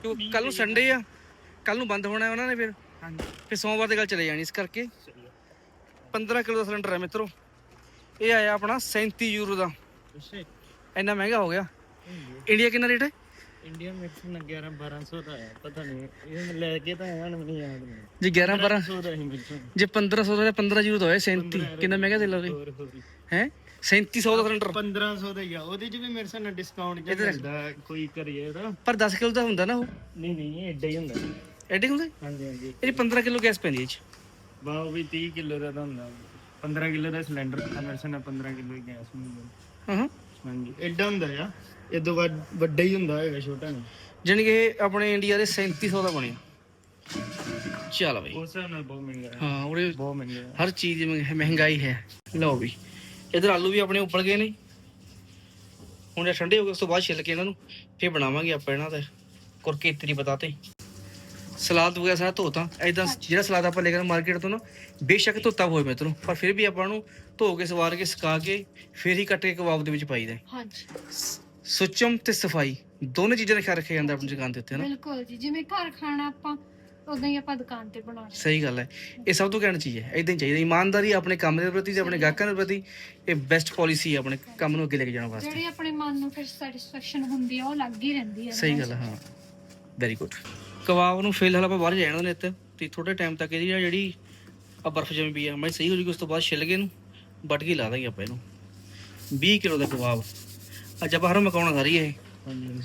ਕਿਉਂਕਿ ਕੱਲ ਨੂੰ ਸੰਡੇ ਆ ਕੱਲ ਨੂੰ ਬੰਦ ਹੋਣਾ ਹੈ ਉਹਨਾਂ ਨੇ ਫਿਰ। ਹਾਂਜੀ। ਫਿਰ ਸੋਮਵਾਰ ਦੀ ਗੱਲ ਚਲੇ ਜਾਣੀ ਇਸ ਕਰਕੇ। 15 ਕਿਲੋ ਦਾ ਸਿਲੰਡਰ ਹੈ ਮਿੱਤਰੋ। ਇਹ ਆਇਆ ਆਪਣਾ 37 ਯੂਰੋ ਦਾ। ਅੱਛਾ ਇੰਨਾ ਮਹਿੰਗਾ ਹੋ ਗਿਆ। ਇੰਡੀਆ ਕਿੰਨਾ ਰੇਟ ਹੈ? ਇੰਡੀਆ ਮਿਕਸ ਨਾ 11 1200 ਦਾ ਹੈ ਪਤਾ ਨਹੀਂ। ਇਹ ਲੈ ਕੇ ਤਾਂ ਆਇਆ ਮੈਨੂੰ ਯਾਦ ਨਹੀਂ। ਜੇ 11 12 100 ਦਾ ਹੀ ਜੇ 1500 ਦਾ 15 ਜ਼ੀਰੋ ਦਾ ਹੋਇਆ 37 ਕਿੰਨਾ ਮਹਿੰਗਾ ਦੇ ਹੋਰ ਹੈ 3700 ਦਾ ਸਿਲੰਡਰ। 1500 ਦਾ ਹੀ ਆ ਉਹਦੇ ਚ ਵੀ ਮੇਰੇ ਸਾਹ ਨਾਲ ਡਿਸਕਾਊਂਟ ਜਿਹਾ ਮਿਲਦਾ ਕੋਈ ਕਰੀਏ ਪਰ 10 ਕਿਲੋ ਦਾ ਹੁੰਦਾ ਨਾ ਉਹ। ਨਹੀਂ ਨਹੀਂ ਐਡਾ ਹੀ ਹੁੰਦਾ। ਐਡੇ ਹੁੰਦੇ ਹਾਂਜੀ ਹਾਂਜੀ। ਇਹ 15 ਕਿਲੋ ਗੈਸ ਪੈਂਦੀ ਇਹ ਚ। ਬਾ ਉਹ ਵੀ 30 ਕਿਲੋ ਦਾ ਤਾਂ ਹੁੰਦਾ। 15 ਕਿਲੋ ਦਾ ਸਿਲੰਡਰ ਸਾਹ ਨਾਲ 15 ਕਿਲੋ ਹੀ ਗੈਸ ਮਿਲਦਾ ਹਾਂ। ਹਾਂ ਹਾਂਜੀ ਐਡਾ ਹੁੰਦਾ ਆ ਇਹ ਤੋਂ ਵੱਡ ਵੱਡਾ ਹੀ ਹੁੰਦਾ ਹੈਗਾ ਛੋਟਾ ਨਹੀਂ। ਜਾਣੀ ਕਿ ਇਹ ਆਪਣੇ ਇੰਡੀਆ ਦੇ 3700 ਦਾ ਬਣਿਆ। ਚੱਲ ਬਈ। ਉਸ ਹਿਸਾਬ ਨਾਲ ਬਹੁਤ ਮਹਿੰਗਾ ਹੈ। ਹਾਂ ਉਹਦੇ ਬਹੁਤ ਮਹਿੰਗਾ ਹੈ। ਹਰ ਚੀਜ਼ ਦੀ ਮਹਿ- ਮਹਿੰਗਾਈ ਹੈ। ਲਓ ਵੀ ਇਧਰ ਆਲੂ ਵੀ ਆਪਣੇ ਉੱਪਰ ਗਏ ਨੇ। ਹੁਣ ਜੇ ਠੰਡੇ ਹੋ ਗਏ ਉਸ ਤੋਂ ਬਾਅਦ ਛਿੱਲ ਕੇ ਇਹਨਾਂ ਨੂੰ ਫੇਰ ਬਣਾਵਾਂਗੇ ਆਪਾਂ ਇਹਨਾਂ ਦਾ। ਕੁਰਕੇ ਇਤਰੀ ਬਤਾਤੇ ਸਲਾਦ ਵਗੈਰਾ ਸਾਰਾ ਧੋਤਾ ਐਦਾਂ ਜਿਹੜਾ ਸਲਾਦ ਆਪਾਂ ਲੈ ਕੇ ਮਾਰਕੀਟ ਤੋਂ ਨਾ ਬੇਸ਼ੱਕ ਧੋਤਾ ਹੋਵੇ ਮਿੱਤਰੋਂ ਪਰ ਫਿਰ ਵੀ ਆਪਾਂ ਨੂੰ ਧੋ ਕੇ ਸਵਾਰ ਕੇ ਸੁਕਾ ਕੇ ਫਿਰ ਹੀ ਕੱਟ ਕੇ ਕਬਾਬ ਦੇ ਵਿੱਚ ਪਾਈਦਾ। ਹਾਂਜੀ। ਸੁੱਚਮ ਤੇ ਸਫ਼ਾਈ ਦੋਨੇ ਚੀਜ਼ਾਂ ਦਾ ਖਿਆਲ ਰੱਖਿਆ ਜਾਂਦਾ ਆਪਣੀ ਦੁਕਾਨ ਦੇ ਉੱਤੇ ਨਾ। ਬਿਲਕੁਲ ਜੀ ਜਿਵੇਂ ਘਰ ਖਾਣਾ ਆਪਾਂ ਉਦਾਂ ਹੀ ਆਪਾਂ ਦੁਕਾਨ ਤੇ ਬਣਾਉਣਾ ਸਹੀ ਗੱਲ ਹੈ। ਇਹ ਸਭ ਤੋਂ ਕਹਿਣ ਚੀਜ਼ ਹੈ ਇਦਾਂ ਹੀ ਚਾਹੀਦਾ। ਇਮਾਨਦਾਰੀ ਆਪਣੇ ਕੰਮ ਦੇ ਪ੍ਰਤੀ ਤੇ ਆਪਣੇ ਗਾਹਕਾਂ ਦੇ ਪ੍ਰਤੀ ਇਹ ਬੈਸਟ ਪਾਲਿਸੀ ਹੈ ਆਪਣੇ ਕੰਮ ਨੂੰ ਅੱਗੇ ਲੈ ਕੇ ਜਾਣ ਵਾਸਤੇ। ਜਿਹੜੀ ਆਪਣੇ ਮਨ ਨੂੰ ਫਿਰ ਸੈਟੀਸਫੈਕਸ਼ਨ ਹੁੰਦੀ ਆ ਉਹ ਲੱਗ ਹੀ ਰਹਿੰਦੀ ਹੈ ਸਹੀ ਗੱਲ ਹੈ ਹਾਂ। ਵੈਰੀ ਗੁੱਡ ਕਬਾਬ ਨੂੰ ਫਿਲਹਾਲ ਆਪਾਂ ਬਾਹਰ ਜਾਣਾ ਨੇ ਇੱਥੇ। ਤੇ ਥੋੜੇ ਟਾਈਮ ਤੱਕ ਇਹਦੀ ਜਿਹੜੀ ਆ ਬਰਫ਼ ਜਮੀ ਪਈ ਆ। ਮੈਂ ਸਹੀ ਹੋ ਜੂਗੀ ਉਸ ਤੋਂ ਬਾਅਦ ਛਿੱਲ ਕੇ ਇਹਨੂੰ ਵੱਟ ਕੇ ਲਾ ਦਾਂਗੇ ਆਪਾਂ ਇਹਨੂੰ। 20 ਕਿਲੋ ਦਾ ਕਬਾਬ। ਅੱਜ ਆਪਾਂ ਹਰੋਂ ਮਕਾਉਣਾ ਸਾਰੀ ਇਹ। ਹਾਂਜੀ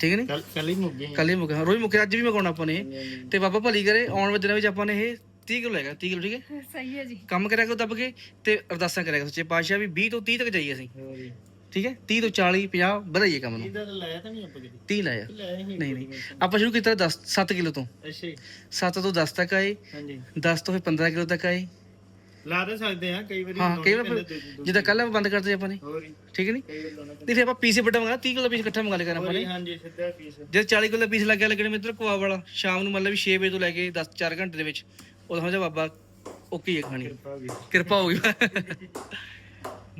ਠੀਕ ਨੇ? ਕੱਲ ਕੱਲ ਹੀ ਮੁੱਕ ਗਏ। ਕੱਲ ਹੀ ਮੁਕਾ ਰੋਜ਼ ਮੁਕਿਆ ਅੱਜ ਵੀ ਮਕਾਉਣਾ ਆਪਾਂ ਨੇ। ਤੇ ਬਾਬਾ ਭਲੀ ਕਰੇ ਆਉਣ ਵਾਲੇ ਦਿਨਾਂ ਵਿੱਚ ਆਪਾਂ ਨੇ ਇਹ 30 ਕਿਲੋ ਲੈਗਾ 30 ਕਿਲੋ ਠੀਕ ਹੈ? ਸਹੀ ਹੈ ਜੀ। ਕੰਮ ਕਰਿਆ ਕਰੋ ਦੱਬ ਕੇ ਤੇ ਅਰਦਾਸਾਂ ਕਰਿਆ ਕਰੋ। ਸੱਚੇ ਪਾਤਸ਼ਾਹ ਵੀ 20 ਤੋਂ 30 ਤੱਕ ਜਾਈਏ ਅਸੀਂ। ਠੀਕ ਹੈ? 30 ਤੋਂ 40 50 ਵਧਾਈਏ ਕੰਮ ਨੂੰ। ਇਹਦਾ ਲਾਇਆ ਤਾਂ ਨਹੀਂ ਆਪਾਂ ਕਦੀ। 30 ਲਾਇਆ। ਹੀ ਨਹੀਂ ਨਹੀਂ ਆਪਾਂ ਸ਼ੁਰੂ ਕੀਤਾ 10 7 ਕਿਲੋ ਤੋਂ। ਅੱਛਾ ਜੀ, 7 ਤੋਂ 10 ਤੱਕ ਆਏ। ਹਾਂਜੀ। 10 ਤੋਂ ਫਿਰ 15 ਕਿਲੋ ਤੱਕ ਆਏ। ਲਾ ਤਾਂ ਸਕਦੇ ਆ ਕਈ ਵਾਰੀ ਹਾਂ ਕਈ ਵਾਰ ਦੋ- ਦੋ- ਜਿੱਦਾਂ ਕੱਲ। ਬੰਦ ਕਰਦੇ ਆਪਾਂ ਨੇ। ਜੀ, ਠੀਕ ਨਹੀਂ ਵਾਰ ਲਾਉਣਾ ਤੇ ਫਿਰ ਆਪਾਂ ਪੀਸ ਵੱਡਾ ਮੰਗਾ 30 ਕਿਲੋ ਪੀਸ ਇਕੱਠਾ ਮੰਗਾ ਲਿਆ ਕਰਾਂ ਆਪਾਂ ਨੇ ਜੀ, ਹਾਂਜੀ ਸਿੱਧਾ ਪੀਸ। ਜਦ 40 ਕਿਲੋ ਪੀਸ ਲੱਗਿਆ ਲੱਗਣੇ ਮਿੱਤਰ ਕੋਆ ਵਾਲਾ। ਸ਼ਾਮ ਨੂੰ ਮਤਲਬ ਵੀ 6 ਵਜੇ ਤੋਂ ਲੈ ਕੇ 10 4 ਘੰਟੇ ਦੇ ਵਿੱਚ। ਉਦੋਂ ਸਮਝਾ ਬਾਬਾ ਓਕੇ ਹੀ ਹੈ ਖਾਣੀ। ਕਿਰਪਾ ਹੋ ਗਈ।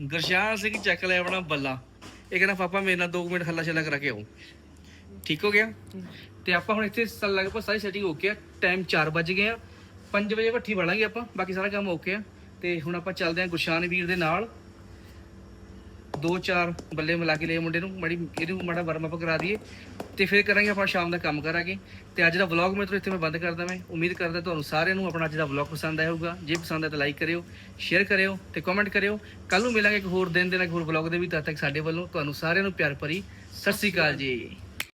ਗੁਰਸ਼ਾਨ ਸਿੰਘ ਚੱਕ ਲਿਆ ਆਪਣਾ ਬੱਲਾ। ਇਹ ਕਹਿੰਦਾ, ਪਾਪਾ, ਮੇਰੇ ਨਾਲ 2 ਮਿੰਟ ਹੱਲਾ ਛੱਲਾ ਕਰਾ ਕੇ ਆਉ ਠੀਕ ਹੋ ਗਿਆ? ਤੇ ਆਪਾਂ ਹੁਣ ਇੱਥੇ ਸ- ਲਗਭਗ ਸਾਰੀ ਸੈਟਿੰਗ ਓਕੇ ਆ। ਟਾਈਮ 4 ਵੱਜ ਗਏ ਆ। 5 ਵਜੇ ਭੱਠੀ ਵਾਲਾਂਗੇ ਆਪਾਂ। ਬਾਕੀ ਸਾਰਾ ਕੰਮ ਓਕੇ ਆ। ਤੇ ਹੁਣ ਆਪਾਂ ਚੱਲਦੇ ਆ ਗੁਰਸ਼ਾਨ ਵੀਰ ਦੇ ਨਾਲ। ਦੋ ਚਾਰ ਬੱਲੇ ਮਿਲਾ ਕੇ ਲਏ ਮੁੰਡੇ ਨੂੰ, ਮੜੀ ਇਹਨੂੰ ਮਾੜਾ ਵਾਰਮ ਅਪ ਕਰਾ ਦਈਏ ਤੇ ਫਿਰ ਕਰਾਂਗੇ ਆਪਾਂ ਸ਼ਾਮ ਦਾ ਕੰਮ ਕਰਾਂਗੇ। ਤੇ ਅੱਜ ਦਾ ਵਲੌਗ ਮੈਂ ਇੱਥੇ ਮੈਂ ਬੰਦ ਕਰਦਾ ਮੈਂ, ਉਮੀਦ ਕਰਦਾ ਤੁਹਾਨੂੰ ਸਾਰਿਆਂ ਨੂੰ ਆਪਣਾ ਅੱਜ ਦਾ ਵਲੌਗ ਪਸੰਦ ਆਇਆ ਹੋਊਗਾ। ਜੇ ਪਸੰਦ ਆਇਆ ਤਾਂ ਲਾਈਕ ਕਰਿਓ ਸ਼ੇਅਰ ਕਰਿਓ ਤੇ ਕਮੈਂਟ ਕਰਿਓ। ਕੱਲ ਨੂੰ ਮਿਲਾਂਗੇ ਇੱਕ ਹੋਰ ਦਿਨ ਦੇ ਨਾਲ ਇੱਕ ਹੋਰ ਵਲੌਗ ਦੇ ਵੀ, ਤਦ ਤੱਕ ਸਾਡੇ ਵੱਲੋਂ ਤੁਹਾਨੂੰ ਸਾਰਿਆਂ ਨੂੰ ਪਿਆਰ ਭਰੀ ਸਤਿ ਸ੍ਰੀ ਅਕਾਲ ਜੀ।